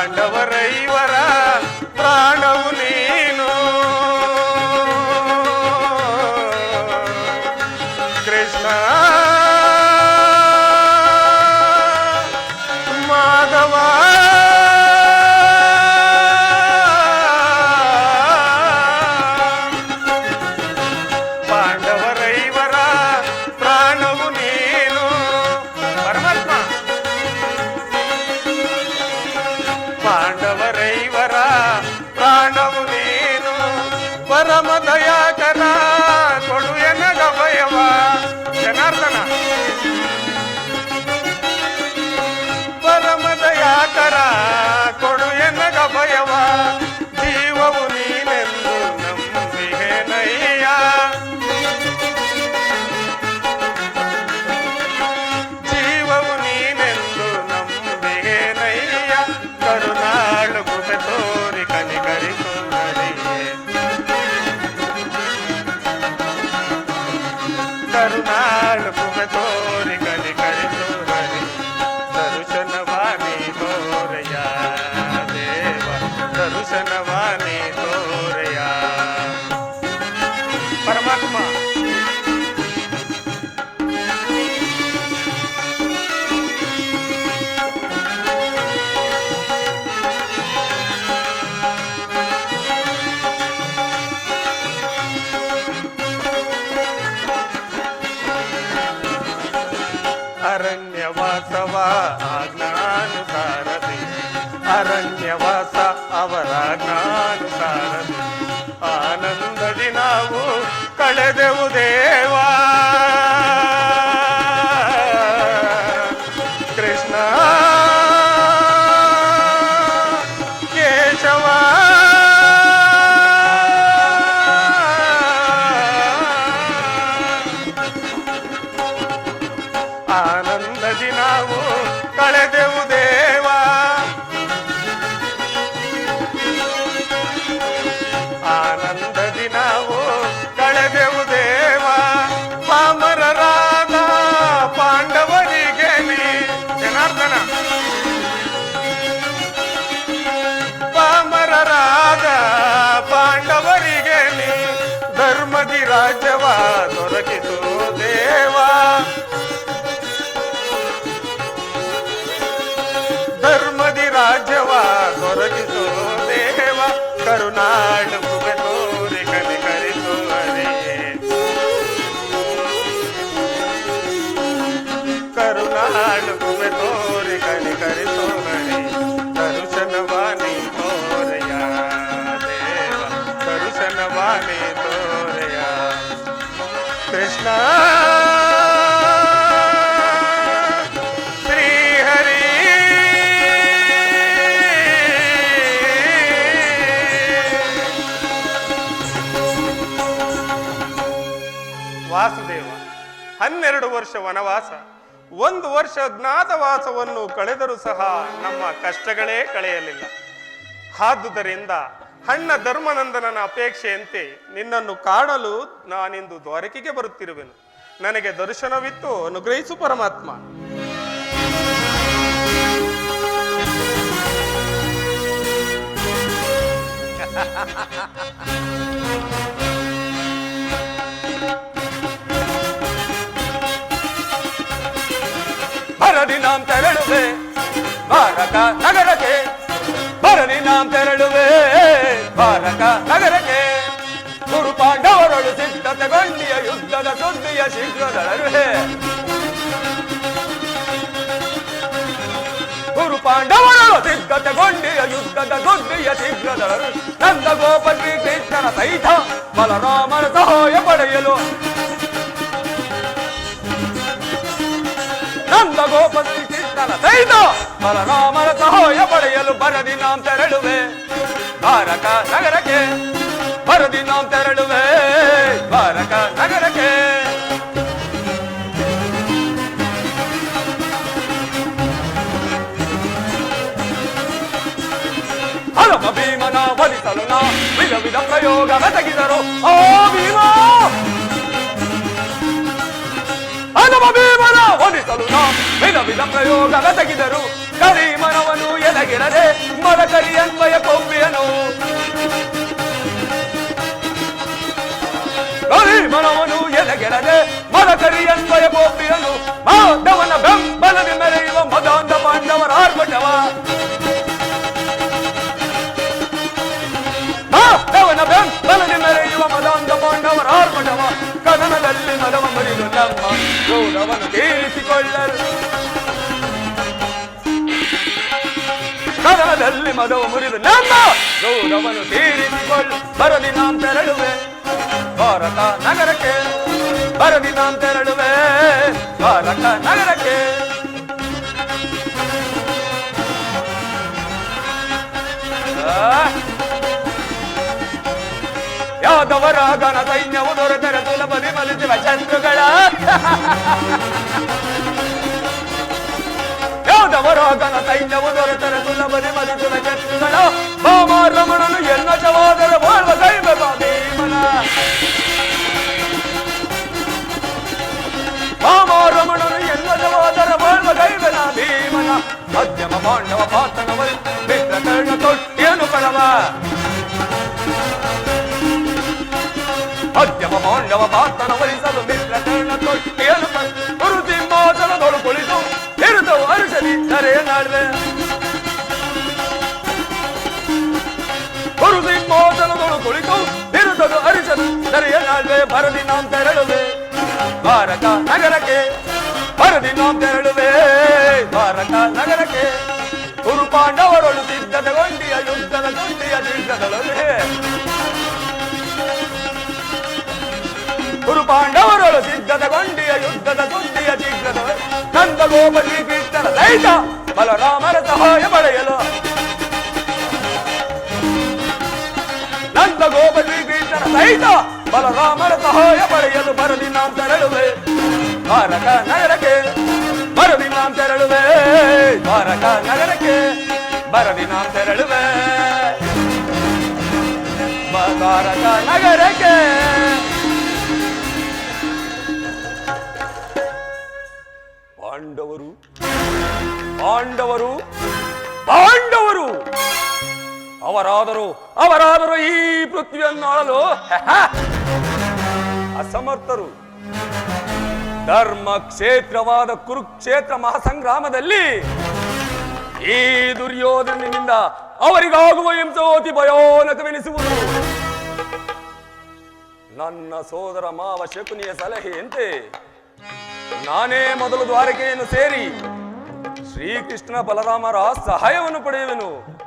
ஆண்டவரை வர परम दया कर। கருணாள் புகழ் தோறி கலி ಅರಣ್ಯವಾಸವ ಆಜ್ಞಾನುಸಾರದಿ ಅರಣ್ಯವಾಸ ಅವರ ಜ್ಞಾನುಸಾರದಿ ಆನಂದದಿ ನಾವು ಕಳೆದೆವು ದೇವಾ ಕೃಷ್ಣ కరుణాడు తోరి కని కరి తోరి దర్శన వాణి తోరయా దర్శన వాణి తోరయా కృష్ణ ವಾಸುದೇವ. ಹನ್ನೆರಡು ವರ್ಷ ವನವಾಸ. ಒಂದು ವರ್ಷ ಜ್ಞಾತವಾಸವನ್ನು ಕಳೆದರೂ ಸಹ ನಮ್ಮ ಕಷ್ಟಗಳೇ ಕಳೆಯಲಿಲ್ಲ. ಆದುದರಿಂದ ಹಣ್ಣ ಧರ್ಮನಂದನನ ಅಪೇಕ್ಷೆಯಂತೆ ನಿನ್ನನ್ನು ಕಾಣಲು ನಾನಿಂದು ದ್ವಾರಕೆಗೆ ಬರುತ್ತಿರುವೆನು. ನನಗೆ ದರ್ಶನವಿತ್ತು, ಅನುಗ್ರಹಿಸು ಪರಮಾತ್ಮ. ಭರದಿ ನಾಂ ತೆರಳುವೆ ಭಾರತ ನಗರಕ್ಕೆ ಭರದಿ ನಾಂ ತೆರಳುವೆ ಭಾರತ ನಗರಕ್ಕೆ ಗುರು ಪಾಂಡವರೊಳು ಸಿದ್ಧತೆಗೊಂಡಿಯ ಯುದ್ಧದ ಸುದ್ದಿಯ ಶೀಘ್ರದಳರುವೆ ಗುರು ಪಾಂಡವರೊಳು ಸಿದ್ಧತೆಗೊಂಡಿಯ ಯುದ್ಧದ ಸುದ್ದಿಯ ಶೀಘ್ರದಳರು ನಂದ ಗೋಪ ಶ್ರೀಕೃಷ್ಣನ ಸಹಿತ ಬಲರಾಮನ ಸಹಾಯ ಪಡೆಯಲು ನಂದ ಗೋಪತಿ ಚಿತ್ತನ ಮರ ಬಲರಾಮನ ಸಹಾಯ ಪಡೆಯಲು ಬರದಿ ನಾನ್ ತೆರಳುವೆ. ಭಾರಕ ನಗರಕ್ಕೆ, ಬರದಿ ನಾನ್ ತೆರಳುವೆ. ಭಾರಕ ನಗರಕ್ಕೆ. ಹರಮ ಭೀಮನ ಬಲಿಸಲು ನಾ ವಿಧ ವಿಧ ಪ್ರಯೋಗ ಬೆಸಗಿದರು ಓ ಭೀಮ! ಹನುಮ ಭೀಮನ ನಾ ವಿಧ ಪ್ರಯೋಗ ಬೆಸಗಿದರು ಕರಿ ಮನವನು ಎದಗಿರದೆ ಮರಕರಿ ಅನ್ವಯ ಕೊಂಬಿಯನು ಕರಿ ಮನವನು ಎದಗಿರದೆ ಮರಕರಿ ಅನ್ವಯ ಕೊಂಬಿಯನು ಮಾಧವನ ಬೆಂಬಲದಿ ಮೆರೆಯುವ ಮದಾಂಧ ಪಾಂಡವರ ಆರ್ಭಟವ. ಗೌರವನು ತೀರಿಸಿಕೊಳ್ಳು ಬರದಿ ನಾಂ ತೆರಳುವೆ. ಭಾರತ ನಗರಕ್ಕೆ. ಬರದಿ ನಾಂ ತೆರಳುವೆ. ಭಾರತ ನಗರಕ್ಕೆ. ಯಾದವರ ಗಣ ಸೈನ್ಯವು ದೊರೆತರೆ ಸುಲಭ ಮಲಿಸಿವ ಶತ್ರುಗಳ. ಯಾದವರ ಗಣ ಸೈನ್ಯವು ದೊರೆತರೆ ಸುಲಭದಿ ಮಲಿಸಿವ ಶತ್ರುಗಳ ಬಾಮ ರಮಣನು ಎನ್ನಶವಾದರ ಬಾಳ್ವ ಕೈಬ ಭೀಮನ ಬಾಮ ರಮಣನು ಎನ್ನಶವಾದರ ಬಾಳ್ವ ಕೈಬನ ಭೀಮನ ಮಧ್ಯಮ ಪಾಂಡವ ಪಾತನವರಿ ಮಿತ್ರ ಕರ್ಣ ತೊಟ್ಟಿಯನು ಪರವ ಮಧ್ಯಮ ಪಾಂಡವ ಪಾತನ ವಹಿಸಲು ಮಿತ್ರ ಕರ್ಣ ತೊಟ್ಟಿಯನು ನರೆಯ ನಾಡ್ವೆ ಗುರು ಸಿಂಹಾಸನದೊಳು ಕುಳಿತು ಹಿಡಿದದು ಅರಿಸದು ನರೆಯ ತೆರಳುವೆ. ಭಾರತ ನಗರಕ್ಕೆ ಭರದಿ ನಾಂ ತೆರಳುವೆ. ಭಾರತ ನಗರಕ್ಕೆ ಗುರು ಸಿದ್ಧದ ಗೊಂಡಿಯ ಯುದ್ಧದ ದುಂಡಿಯ ಸಿದ್ಧದೊಳಗೆ ಗುರು ಪಾಂಡವರೊಳು ಸಿದ್ಧತೆಗೊಂಡಿಯ ಯುದ್ಧದ ಸುದ್ದಿಯ ಶೀಘ್ರದ ನಂದ ಗೋಪ ಶ್ರೀಕೃಷ್ಣನ ಸಹಿತ ಬಲರಾಮರ ಸಹಾಯ ಪಡೆಯಲು ನಂದ ಗೋಪ ಶ್ರೀಕೃಷ್ಣನ ಸಹಿತ ಬಲರಾಮರ ಸಹಾಯ ಪಡೆಯಲು ಬರದಿ ನಾಂ ತೆರಳುವೆ ಭಾರತ ನಗರಕ್ಕೆ ಬರದಿ ನಾಂ ತೆರಳುವೆ ಭಾರತ ನಗರಕ್ಕೆ ಬರದಿ ನಾಂ ತೆರಳುವೆ ಬ- ಭಾರತ ನಗರಕ್ಕೆ ಪಾಂಡವರು ಪಾಂಡವರು ಪಾಂಡವರು. ಅವರಾದರೂ ಅವರಾದರೂ ಈ ಪೃಥ್ವಿಯನ್ನು ಆಳಲು ಅಸಮರ್ಥರು. ಧರ್ಮ ಕ್ಷೇತ್ರವಾದ ಕುರುಕ್ಷೇತ್ರ ಮಹಾಸಂಗ್ರಾಮದಲ್ಲಿ ಈ ದುರ್ಯೋಧನನಿಂದ ಅವರಿಗಾಗುವ ಹಿಂಸೋತಿ ಭಯೋನಕವೆನಿಸುವುದು ನನ್ನ ಸೋದರ ಮಾವ ಶಕುನಿಯ ಸಲಹೆಯಂತೆ, ನಾನೇ ಮೊದಲು ದ್ವಾರಕೆಯನ್ನು ಸೇರಿ ಶ್ರೀಕೃಷ್ಣ ಬಲರಾಮರ ಸಹಾಯವನ್ನು ಪಡೆಯುವೆನು.